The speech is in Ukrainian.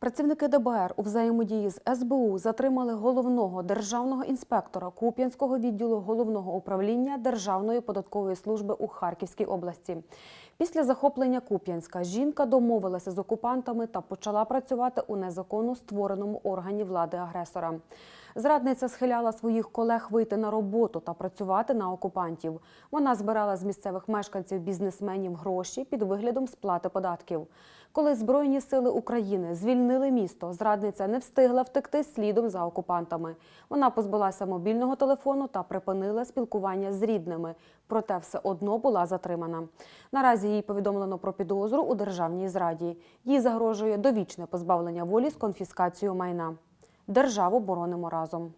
Працівники ДБР у взаємодії з СБУ затримали головного державного інспектора Куп'янського відділу головного управління Державної податкової служби у Харківській області. Після захоплення Куп'янська жінка домовилася з окупантами та почала працювати у незаконно створеному органі влади агресора. Зрадниця схиляла своїх колег вийти на роботу та працювати на окупантів. Вона збирала з місцевих мешканців бізнесменів гроші під виглядом сплати податків. Коли Збройні сили України звільнили місто, зрадниця не встигла втекти слідом за окупантами. Вона позбулася мобільного телефону та припинила спілкування з рідними, проте все одно була затримана. Наразі їй повідомлено про підозру у державній зраді. Їй загрожує довічне позбавлення волі з конфіскацією майна. Державу боронимо разом.